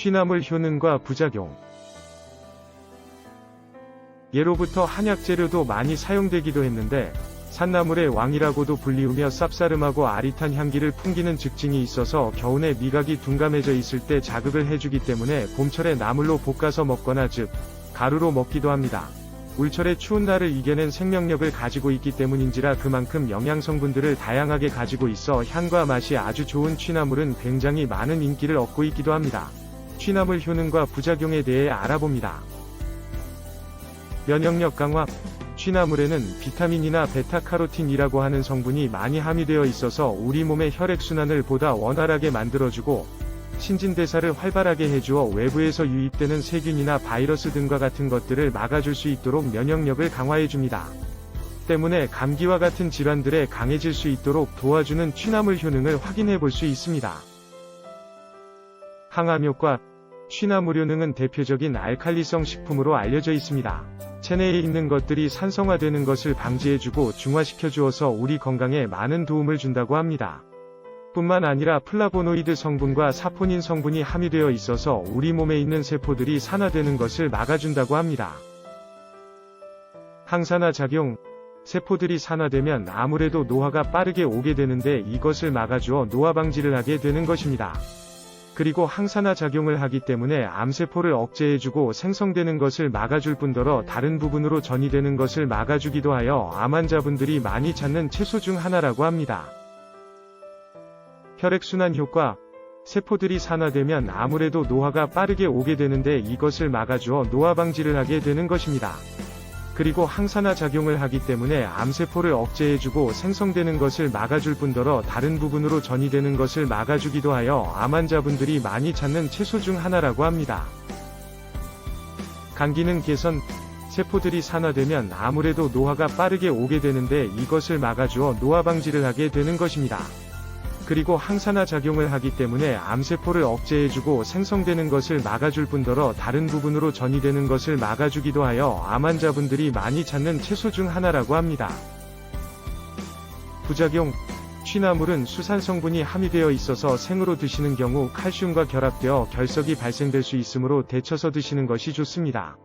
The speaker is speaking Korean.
취나물 효능과 부작용 예로부터 한약 재료도 많이 사용되기도 했는데 산나물의 왕이라고도 불리우며 쌉싸름하고 아릿한 향기를 풍기는 즉증이 있어서 겨우내 미각이 둔감해져 있을 때 자극을 해주기 때문에 봄철에 나물로 볶아서 먹거나 즉 가루로 먹기도 합니다. 울철의 추운 날을 이겨낸 생명력을 가지고 있기 때문인지라 그만큼 영양 성분들을 다양하게 가지고 있어 향과 맛이 아주 좋은 취나물은 굉장히 많은 인기를 얻고 있기도 합니다. 취나물 효능과 부작용에 대해 알아봅니다. 면역력 강화 취나물에는 비타민이나 베타카로틴이라고 하는 성분이 많이 함유되어 있어서 우리 몸의 혈액순환을 보다 원활하게 만들어주고 신진대사를 활발하게 해주어 외부에서 유입되는 세균이나 바이러스 등과 같은 것들을 막아줄 수 있도록 면역력을 강화해줍니다. 때문에 감기와 같은 질환들에 강해질 수 있도록 도와주는 취나물 효능을 확인해 볼 수 있습니다. 항암 효과 취나물 효능은 대표적인 알칼리성 식품으로 알려져 있습니다. 체내에 있는 것들이 산성화되는 것을 방지해주고 중화시켜 주어서 우리 건강에 많은 도움을 준다고 합니다. 뿐만 아니라 플라보노이드 성분과 사포닌 성분이 함유되어 있어서 우리 몸에 있는 세포들이 산화되는 것을 막아준다고 합니다. 항산화 작용 세포들이 산화되면 아무래도 노화가 빠르게 오게 되는데 이것을 막아주어 노화 방지를 하게 되는 것입니다. 그리고 항산화 작용을 하기 때문에 암세포를 억제해주고 생성되는 것을 막아줄 뿐더러 다른 부분으로 전이되는 것을 막아주기도 하여 암 환자분들이 많이 찾는 채소 중 하나라고 합니다. 혈액순환 효과 세포들이 산화되면 아무래도 노화가 빠르게 오게 되는데 이것을 막아주어 노화 방지를 하게 되는 것입니다. 그리고 항산화 작용을 하기 때문에 암세포를 억제해주고 생성되는 것을 막아줄 뿐더러 다른 부분으로 전이되는 것을 막아주기도 하여 암 환자분들이 많이 찾는 채소 중 하나라고 합니다. 간 기능 개선 세포들이 산화되면 아무래도 노화가 빠르게 오게 되는데 이것을 막아주어 노화 방지를 하게 되는 것입니다. 그리고 항산화 작용을 하기 때문에 암세포를 억제해주고 생성되는 것을 막아줄 뿐더러 다른 부분으로 전이되는 것을 막아주기도 하여 암 환자분들이 많이 찾는 채소 중 하나라고 합니다. 부작용 취나물은 수산 성분이 함유되어 있어서 생으로 드시는 경우 칼슘과 결합되어 결석이 발생될 수 있으므로 데쳐서 드시는 것이 좋습니다.